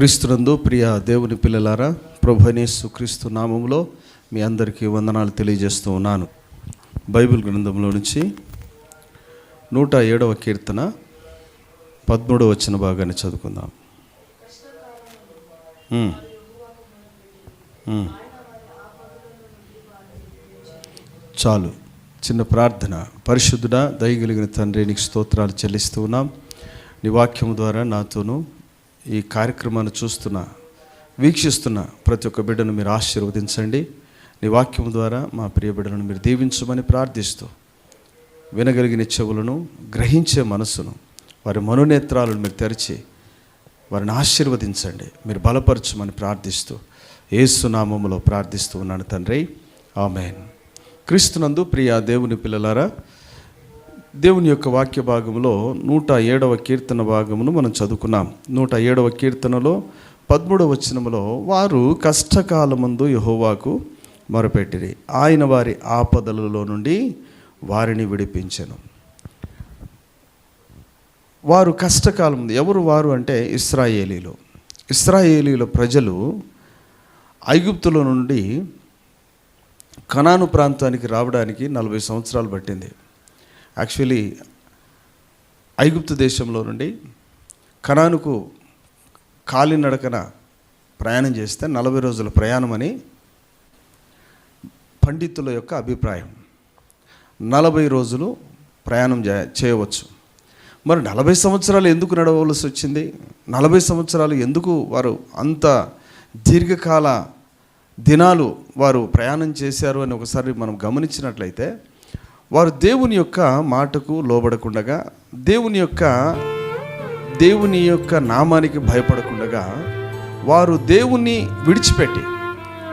క్రీస్తునందు ప్రియ దేవుని పిల్లలారా ప్రభునేసు క్రీస్తు నామంలో మీ అందరికీ వందనాలు తెలియజేస్తూ ఉన్నాను. బైబిల్ గ్రంథంలో నుంచి నూట ఏడవ కీర్తన పదమూడవ వచ్చిన భాగాన్ని చదువుకుందాం. చాలు. చిన్న ప్రార్థన. పరిశుద్ధుడా దయగలిగిన తండ్రి నీకు స్తోత్రాలు చెల్లిస్తూ ఉన్నాం. నీ వాక్యం ద్వారా నాతోనూ ఈ కార్యక్రమాన్ని చూస్తున్న వీక్షిస్తున్న ప్రతి ఒక్క బిడ్డను మీరు ఆశీర్వదించండి. నీ వాక్యం ద్వారా మా ప్రియ బిడ్డలను మీరు దీవించమని ప్రార్థిస్తూ వినగలిగిన చెవులను గ్రహించే మనసును వారి మనోనేత్రాలను మీరు తెరిచి వారిని ఆశీర్వదించండి. మీరు బలపరచమని ప్రార్థిస్తూ ఏసునామములో ప్రార్థిస్తూ ఉన్నాను తండ్రి. ఆమెన్. క్రీస్తునందు ప్రియా దేవుని పిల్లలారా దేవుని యొక్క వాక్య భాగంలో నూట ఏడవ కీర్తన భాగమును మనం చదువుకున్నాం. నూట ఏడవ కీర్తనలో పదమూడవ వచనంలో వారు కష్టకాలమందు యహోవాకు మొరపెట్టిరి. ఆయన వారి ఆపదలలో నుండి వారిని విడిపించను. వారు కష్టకాలం ఎవరు వారు అంటే ఇస్రాయేలీలు. ఇస్రాయేలీల ప్రజలు ఐగుప్తుల నుండి కనాను ప్రాంతానికి రావడానికి నలభై సంవత్సరాలు పట్టింది. యాక్చువల్లీ ఐగుప్తు దేశంలో నుండి కనానుకు కాలినడకన ప్రయాణం చేస్తే నలభై రోజుల ప్రయాణం అని పండితుల యొక్క అభిప్రాయం. నలభై రోజులు ప్రయాణం చేయవచ్చు. మరి నలభై సంవత్సరాలు ఎందుకు నడవలసి వచ్చింది? నలభై సంవత్సరాలు ఎందుకు వారు అంత దీర్ఘకాల దినాలు వారు ప్రయాణం చేశారు అని ఒకసారి మనం గమనించినట్లయితే వారు దేవుని యొక్క మాటకు లోబడకుండగా దేవుని యొక్క దేవుని యొక్క నామానికి భయపడకుండగా వారు దేవుని విడిచిపెట్టి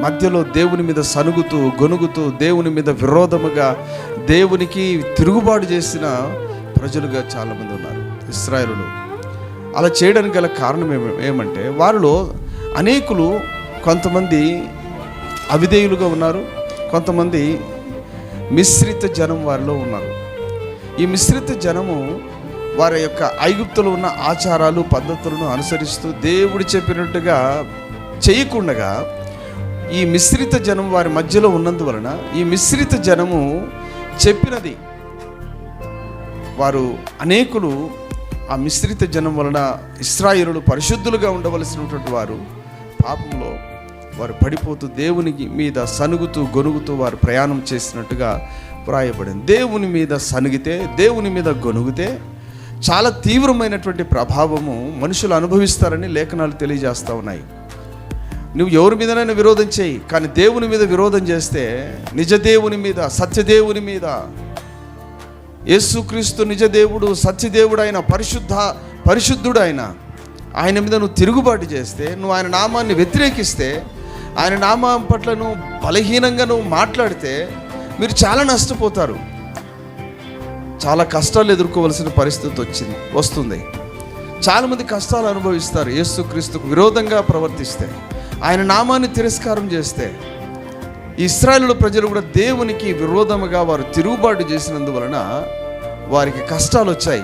మధ్యలో దేవుని మీద సనుగుతూ గొనుగుతూ దేవుని మీద విరోధముగా దేవునికి తిరుగుబాటు చేసిన ప్రజలుగా చాలామంది ఉన్నారు ఇస్రాయలు అలా చేయడానికి గల కారణం ఏమ ఏమంటే వారిలో అనేకులు కొంతమంది అవిధేయులుగా ఉన్నారు కొంతమంది మిశ్రిత జనం వారిలో ఉన్నారు. ఈ మిశ్రిత జనము వారి యొక్క ఐగుప్తులు ఉన్న ఆచారాలు పద్ధతులను అనుసరిస్తూ దేవుడు చెప్పినట్టుగా చేయకుండగా ఈ మిశ్రిత జనం వారి మధ్యలో ఉన్నందువలన ఈ మిశ్రిత జనము చెప్పినది. వారు అనేకులు ఆ మిశ్రిత జనం వలన ఇస్రాయిలు పరిశుద్ధులుగా ఉండవలసినటువంటి వారు పాపంలో వారు పడిపోతూ దేవునికి మీద సనుగుతూ గొనుగుతూ వారు ప్రయాణం చేసినట్టుగా వ్రాయబడింది. దేవుని మీద సనుగితే దేవుని మీద గొనుగితే చాలా తీవ్రమైనటువంటి ప్రభావము మనుషులు అనుభవిస్తారని లేఖనాలు తెలియజేస్తూ ఉన్నాయి. నువ్వు ఎవరి మీదనైనా విరోధం చేయి కానీ దేవుని మీద విరోధం చేస్తే నిజ దేవుని మీద సత్యదేవుని మీద యేసుక్రీస్తు నిజ దేవుడు సత్యదేవుడు అయిన పరిశుద్ధ పరిశుద్ధుడు ఆయన ఆయన మీద నువ్వు తిరుగుబాటు చేస్తే నువ్వు ఆయన నామాన్ని వ్యతిరేకిస్తే ఆయన నామం పట్ల నువ్వు బలహీనంగా నువ్వు మాట్లాడితే మీరు చాలా నష్టపోతారు. చాలా కష్టాలు ఎదుర్కోవలసిన పరిస్థితి వచ్చింది వస్తుంది. చాలామంది కష్టాలు అనుభవిస్తారు యేసుక్రీస్తుకు విరోధంగా ప్రవర్తిస్తే ఆయన నామాన్ని తిరస్కారం చేస్తే. ఇస్రాయలు ప్రజలు కూడా దేవునికి విరోధముగా వారు తిరుగుబాటు చేసినందువలన వారికి కష్టాలు వచ్చాయి.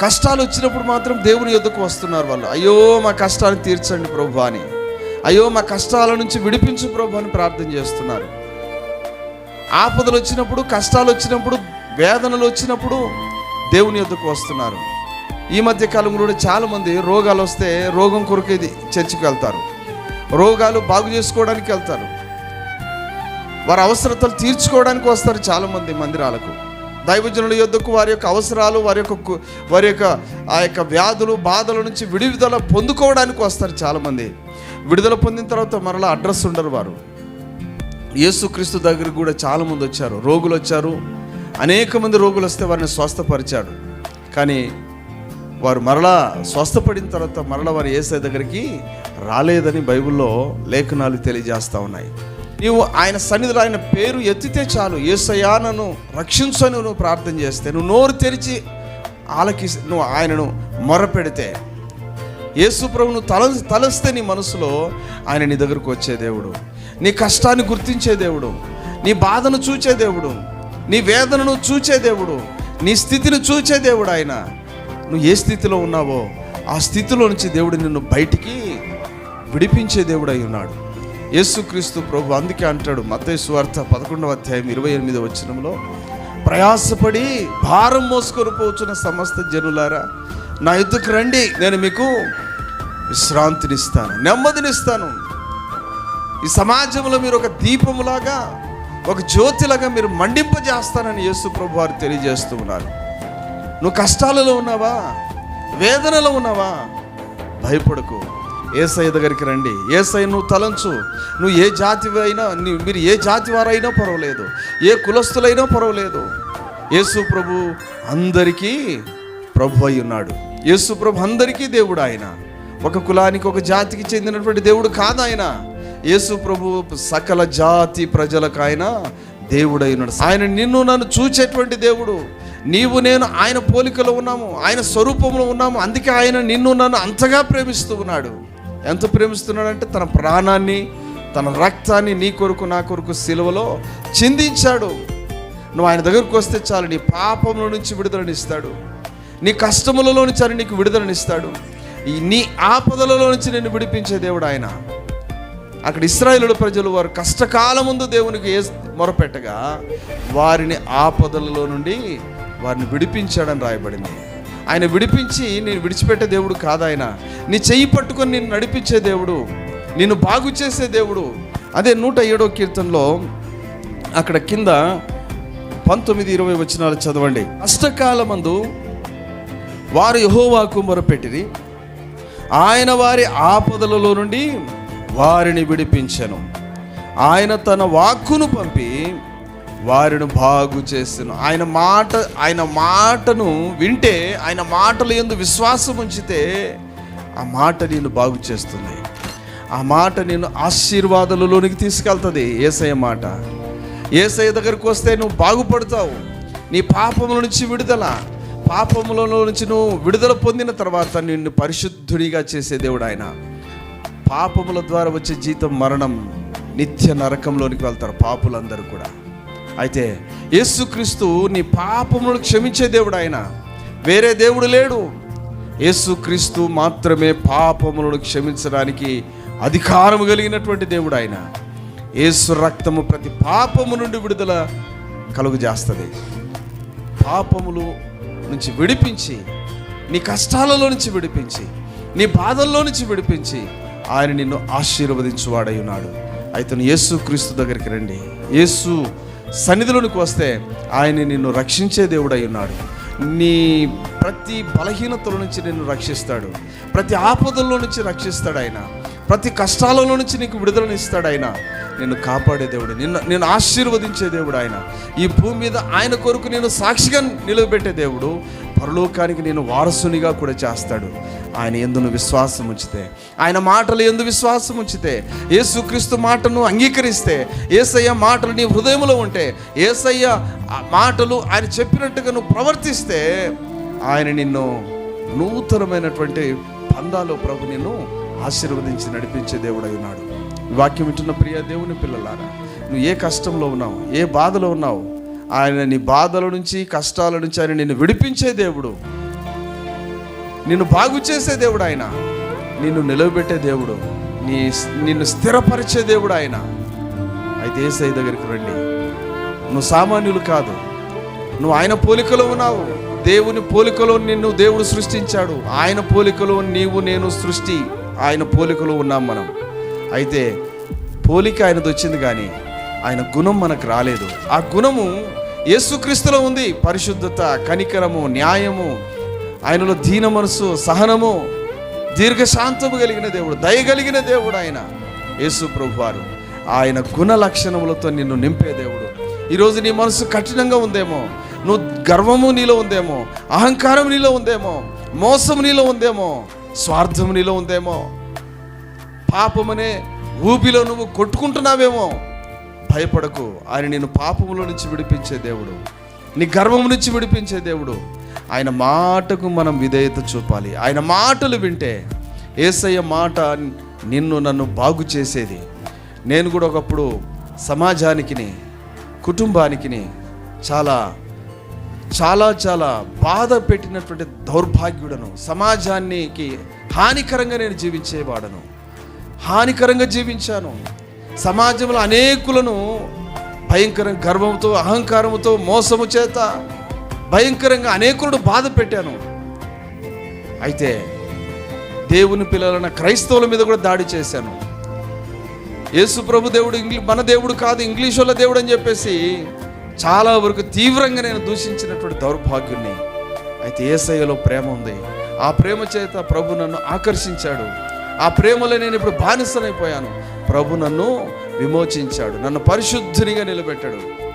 కష్టాలు వచ్చినప్పుడు మాత్రం దేవుని యొద్దకు వస్తున్నారు వాళ్ళు. అయ్యో మా కష్టాలు తీర్చండి ప్రభు అని. అయ్యో మా కష్టాల నుంచి విడిపించు ప్రభు అని ప్రార్థన చేస్తున్నారు. ఆపదలు వచ్చినప్పుడు కష్టాలు వచ్చినప్పుడు వేదనలు వచ్చినప్పుడు దేవుని యొద్దకు వస్తున్నారు. ఈ మధ్య కాలంలో కూడా చాలామంది రోగాలు వస్తే రోగం కొరకు ఇది చర్చికి వెళ్తారు. రోగాలు బాగు చేసుకోవడానికి వెళ్తారు. వారి అవసరతలు తీర్చుకోవడానికి వస్తారు చాలామంది మందిరాలకు. దైవజనుల యొద్దకు వారి యొక్క అవసరాలు వారి యొక్క వారి యొక్క ఆ యొక్క వ్యాధులు బాధల నుంచి విడుదల పొందుకోవడానికి వస్తారు చాలామంది. విడుదల పొందిన తర్వాత మరలా అడ్రస్ ఉండరు వారు. యేసుక్రీస్తు దగ్గరికి కూడా చాలామంది వచ్చారు. రోగులు వచ్చారు. అనేక మంది రోగులు వస్తే వారిని స్వస్థపరిచాడు. కానీ వారు మరలా స్వస్థపడిన తర్వాత మరలా వారు ఏసై దగ్గరికి రాలేదని బైబిల్లో లేఖనాలు తెలియజేస్తూ ఉన్నాయి. నీవు ఆయన సన్నిధిలో ఆయన పేరు ఎత్తితే చాలు. ఏసయ్యా నన్ను రక్షించని నువ్వు ప్రార్థన చేస్తే. నువ్వు నోరు తెరిచి ఆలకి నువ్వు ఆయనను మొరపెడితే. యేసు ప్రభును తల తలస్తే నీ మనసులో ఆయన నీ దగ్గరకు వచ్చే దేవుడు. నీ కష్టాన్ని గుర్తించే దేవుడు. నీ బాధను చూచే దేవుడు. నీ వేదనను చూచే దేవుడు. నీ స్థితిని చూచే దేవుడు ఆయన. నువ్వు ఏ స్థితిలో ఉన్నావో ఆ స్థితిలో నుంచి దేవుడు నిన్ను బయటికి విడిపించే దేవుడై ఉన్నాడు. యేసుక్రీస్తు ప్రభు అందుకే అంటాడు మత్తయి సువార్త పదకొండవ అధ్యాయం ఇరవై ఎనిమిది వచ్చినంలో ప్రయాసపడి భారం మోసుకొని పోచున్న సమస్త జనులారా నా యుద్ధకు రండి నేను మీకు విశ్రాంతినిస్తాను నెమ్మదినిస్తాను. ఈ సమాజంలో మీరు ఒక దీపములాగా ఒక జ్యోతిలాగా మీరు మండింపజేస్తానని యేసు ప్రభు వారు తెలియజేస్తూ ఉన్నారు. నువ్వు కష్టాలలో ఉన్నావా? వేదనలో ఉన్నావా? భయపడకు. ఏసఐ దగ్గరికి రండి. ఏసఐ నువ్వు తలంచు. నువ్వు ఏ జాతి అయినా మీరు ఏ జాతి వారైనా పర్వాలేదు. ఏ కులస్తులైనా పర్వాలేదు. యేసు ప్రభు అందరికీ ప్రభు అయి ఉన్నాడు. యేసు ప్రభు అందరికీ దేవుడు ఆయన. ఒక కులానికి ఒక జాతికి చెందినటువంటి దేవుడు కాదు ఆయన. యేసు ప్రభు సకల జాతి ప్రజలకు ఆయన దేవుడై ఉన్నాడు. ఆయన నిన్ను నన్ను చూచేటువంటి దేవుడు. నీవు నేను ఆయన పోలికలో ఉన్నాము. ఆయన స్వరూపంలో ఉన్నాము. అందుకే ఆయన నిన్ను నన్ను అంతగా ప్రేమిస్తూ ఉన్నాడు. ఎంత ప్రేమిస్తున్నాడంటే తన ప్రాణాన్ని తన రక్తాన్ని నీ కొరకు నా కొరకు సిలువలో చిందించాడు. నువ్వు ఆయన దగ్గరకు వస్తే చాలు నీ పాపంలో నుంచి విడుదలనిస్తాడు నీ కష్టములలో నుంచి ఆయన నీకు విడుదలనిస్తాడు నీ ఆపదలలో నుంచి నిన్ను విడిపించే దేవుడు ఆయన. అక్కడ ఇస్రాయేలుల ప్రజలు వారు కష్టకాలం ముందు దేవునికి ఏ మొరపెట్టగా వారిని ఆపదలలో నుండి వారిని విడిపించాడని రాయబడింది. ఆయన విడిపించి నేను విడిచిపెట్టే దేవుడు కాదాయన. నీ చెయ్యి పట్టుకొని నేను నడిపించే దేవుడు నిన్ను బాగు చేసే దేవుడు. అదే నూట ఏడో కీర్తనలో అక్కడ కింద పంతొమ్మిది ఇరవై వచనాలు చదవండి. కష్టకాలమందు వారు యహోవాకు మొరపెట్టిరి. ఆయన వారి ఆపదలలో నుండి వారిని విడిపించను. ఆయన తన వాక్కును పంపి వారిని బాగు చేసెను ఆయన మాట ఆయన మాటను వింటే ఆయన మాటలు ఎందు విశ్వాసం ఉంచితే ఆ మాట నేను బాగు చేస్తుంది ఆ మాట నేను ఆశీర్వాదాలలోనికి తీసుకెళ్తుంది. ఏసయ్య మాట. ఏసయ్య దగ్గరకు వస్తే నువ్వు బాగుపడతావు. నీ పాపముల నుంచి విడుదల. పాపములలో నుంచి నువ్వు విడుదల పొందిన తర్వాత నిన్ను పరిశుద్ధుడిగా చేసే దేవుడు ఆయన. పాపముల ద్వారా వచ్చే జీతం మరణం నిత్య నరకంలోనికి వెళ్తారు పాపులందరూ కూడా. అయితే యేసుక్రీస్తు నీ పాపములు క్షమించే దేవుడు ఆయన వేరే దేవుడు లేడు. యేసుక్రీస్తు మాత్రమే పాపములను క్షమించడానికి అధికారము కలిగినటువంటి దేవుడు ఆయన యేసు రక్తము ప్రతి పాపము నుండి విడుదల కలుగజేస్తుంది. పాపములు నుంచి విడిపించి నీ కష్టాలలో నుంచి విడిపించి నీ బాధల్లో నుంచి విడిపించి ఆయన నిన్ను ఆశీర్వదించువాడై ఉన్నాడు. అయితే యేసు క్రీస్తు దగ్గరికి రండి. యేసు సన్నిధిలోనికి వస్తే ఆయన నిన్ను రక్షించే దేవుడై ఉన్నాడు. నీ ప్రతి బలహీనతల నుంచి నిన్ను రక్షిస్తాడు. ప్రతి ఆపదల్లో నుంచి రక్షిస్తాడు ఆయన. ప్రతి కష్టాలలో నుంచి నీకు విడుదలనిస్తాడు ఆయన నిన్ను కాపాడే దేవుడు నిన్ను నేను ఆశీర్వదించే దేవుడు ఆయన. ఈ భూమి మీద ఆయన కొరకు నేను సాక్షిగా నిలబెట్టే దేవుడు పరలోకానికి నేను వారసునిగా కూడా చేస్తాడు. ఆయన ఎందును విశ్వాసం ఉంచితే ఆయన మాటలు ఎందు విశ్వాసం ఉంచితే ఏసుక్రీస్తు మాటను అంగీకరిస్తే ఏసయ్య మాటలు నీ హృదయంలో ఉంటే ఏసయ్య మాటలు ఆయన చెప్పినట్టుగా నువ్వు ప్రవర్తిస్తే ఆయన నిన్ను నూతనమైనటువంటి పందాలో ప్రభు నిన్ను ఆశీర్వదించి నడిపించే దేవుడై ఉన్నాడు. వాక్యం వింటున్న ప్రియ దేవుని పిల్లలారా నువ్వు ఏ కష్టంలో ఉన్నావు ఏ బాధలో ఉన్నావు ఆయన నీ బాధల నుంచి కష్టాల నుంచి ఆయన నిన్ను విడిపించే దేవుడు. నిన్ను బాగు చేసే దేవుడు ఆయన. నిన్ను నిలవబెట్టే దేవుడు. నీ నిన్ను స్థిరపరిచే దేవుడు ఆయన. అయితే ఏసై దగ్గరికి రండి. నువ్వు సామాన్యులు కాదు. నువ్వు ఆయన పోలికలో ఉన్నావు. దేవుని పోలికలో నిన్ను దేవుడు సృష్టించాడు. ఆయన పోలికలో నీవు నేను సృష్టి. ఆయన పోలికలో ఉన్నాం మనం. అయితే పోలిక ఆయనది వచ్చింది కానీ ఆయన గుణం మనకు రాలేదు. ఆ గుణము యేసుక్రీస్తులో ఉంది. పరిశుద్ధత కనికరము న్యాయము ఆయనలో దీన మనసు సహనము దీర్ఘశాంతము కలిగిన దేవుడు దయ కలిగిన దేవుడు ఆయన. యేసు ప్రభు వారు ఆయన గుణ లక్షణములతో నిన్ను నింపే దేవుడు. ఈరోజు నీ మనసు కఠినంగా ఉందేమో నువ్వు గర్వము నీలో ఉందేమో అహంకారం నీలో ఉందేమో మోసం నీలో ఉందేమో స్వార్థం నీలో ఉందేమో పాపమనే ఊపిలో నువ్వు కొట్టుకుంటున్నావేమో భయపడకు. ఆయన నేను పాపములో నుంచి విడిపించే దేవుడు. నీ గర్వం నుంచి విడిపించే దేవుడు. ఆయన మాటకు మనం విధేయత చూపాలి. ఆయన మాటలు వింటే ఏసయ్య మాట నిన్ను నన్ను బాగు చేసేది. నేను కూడా ఒకప్పుడు సమాజానికిని కుటుంబానికిని చాలా చాలా చాలా బాధ పెట్టినటువంటి దౌర్భాగ్యుడను సమాజానికి హానికరంగా నేను జీవించేవాడను. హానికరంగా జీవించాను. సమాజంలో అనేకులను భయంకరంగా గర్వంతో అహంకారంతో మోసము చేత భయంకరంగా అనేకులను బాధ పెట్టాను. అయితే దేవుని పిల్లలైన క్రైస్తవుల మీద కూడా దాడి చేశాను. యేసు ప్రభు దేవుడు ఇంగ్లీ మన దేవుడు కాదు ఇంగ్లీష్ వాళ్ళ దేవుడు అని చెప్పేసి చాలా వరకు తీవ్రంగా నేను దూషించినటువంటి దౌర్భాగ్యుణ్ణి. అయితే ఏసయ్యలో ప్రేమ ఉంది. ఆ ప్రేమ చేత ప్రభు నన్ను ఆకర్షించాడు. ఆ ప్రేమలో నేను ఇప్పుడు బానిసనైపోయాను ప్రభు నన్ను విమోచించాడు నన్ను పరిశుద్ధునిగా నిలబెట్టాడు.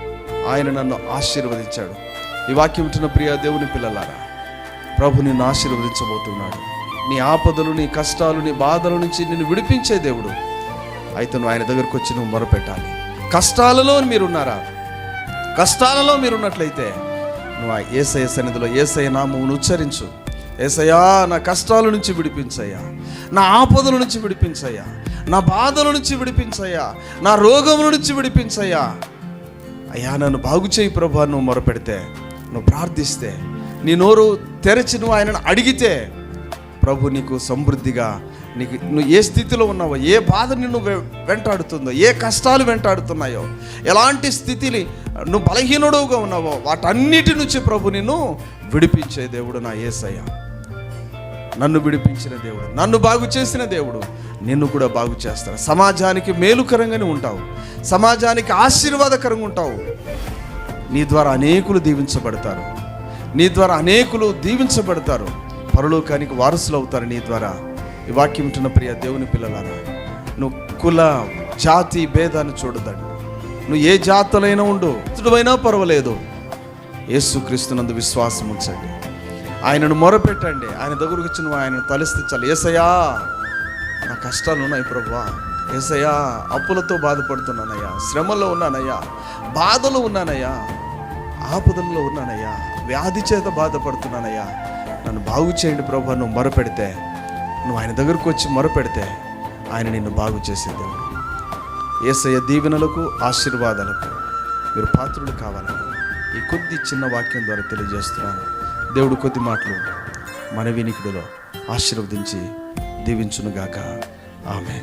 ఆయన నన్ను ఆశీర్వదించాడు. ఈ వాక్యం ఉంటున్న ప్రియ దేవుని పిల్లలారా ప్రభు నిన్ను ఆశీర్వదించబోతున్నాడు. నీ ఆపదలు నీ కష్టాలు నీ బాధల నుంచి నిన్ను విడిపించే దేవుడు. అయితే నువ్వు ఆయన దగ్గరకు వచ్చి నువ్వు మొరపెట్టాలి. కష్టాలలో మీరున్నారా? కష్టాలలో మీరున్నట్లయితే నువ్వు ఆ ఏసయ సన్నిధిలో ఏసయ నామమును ఉచ్చరించు. ఏసయ్యా నా కష్టాల నుంచి విడిపించయ్యా. నా ఆపదల నుంచి విడిపించయ్యా. నా బాధల నుంచి విడిపించయ్యా. నా రోగముల నుంచి విడిపించయ్యా. అయ్యా నన్ను బాగు చేయి ప్రభా నువ్వు మొరపెడితే నువ్వు ప్రార్థిస్తే నీ నోరు తెరచి నువ్వు ఆయనను అడిగితే ప్రభు నీకు సమృద్ధిగా నీకు నువ్వు ఏ స్థితిలో ఉన్నావో ఏ బాధ నిన్ను వెంటాడుతుందో ఏ కష్టాలు వెంటాడుతున్నాయో ఎలాంటి స్థితిని నువ్వు బలహీనుడుగా ఉన్నావో వాటన్నిటి నుంచి ప్రభు నిన్ను విడిపించే దేవుడు నా ఏసయ్యా. నన్ను విడిపించిన దేవుడు నన్ను బాగు చేసిన దేవుడు నిన్ను కూడా బాగు చేస్తాడు. సమాజానికి మేలుకరంగానే ఉంటావు. సమాజానికి ఆశీర్వాదకరంగా ఉంటావు. నీ ద్వారా అనేకులు దీవించబడతారు. నీ ద్వారా అనేకులు దీవించబడతారు. పరలోకానికి వారసులు అవుతారు నీ ద్వారా. ఈ వాక్యం ఉంటున్న ప్రియ దేవుని పిల్లలారా నువ్వు కుల జాతి భేదాన్ని చూడదండి నువ్వు ఏ జాతులైనా ఉండు ఇతడువైనా పర్వాలేదు. యేసుక్రీస్తునందు విశ్వాసం ఉంచండి. ఆయనను మొరపెట్టండి. ఆయన దగ్గరకు వచ్చి నువ్వు ఆయనను తలెత్తించాలి ఏసయ్యా నా కష్టాలు ఉన్నాయి ప్రభువా. ఏసయ్యా అప్పులతో బాధపడుతున్నానయ్యా. శ్రమలో ఉన్నానయ్యా. బాధలో ఉన్నానయ్యా. ఆపదల్లో ఉన్నానయ్యా. వ్యాధి చేత బాధపడుతున్నానయ్యా. నన్ను బాగు చేయండి ప్రభు నువ్వు మొరపెడితే. నువ్వు ఆయన దగ్గరకు వచ్చి మొరపెడితే ఆయన నిన్ను బాగు చేసేది. ఏసయ్య దీవెనలకు ఆశీర్వాదాలకు మీరు పాత్రులు కావాలని ఈ కొద్ది చిన్న వాక్యం ద్వారా తెలియజేస్తున్నాను. దేవుడు కొద్ది మాటలు మన వినికిడిలో ఆశీర్వదించి దీవించునుగాక. ఆమె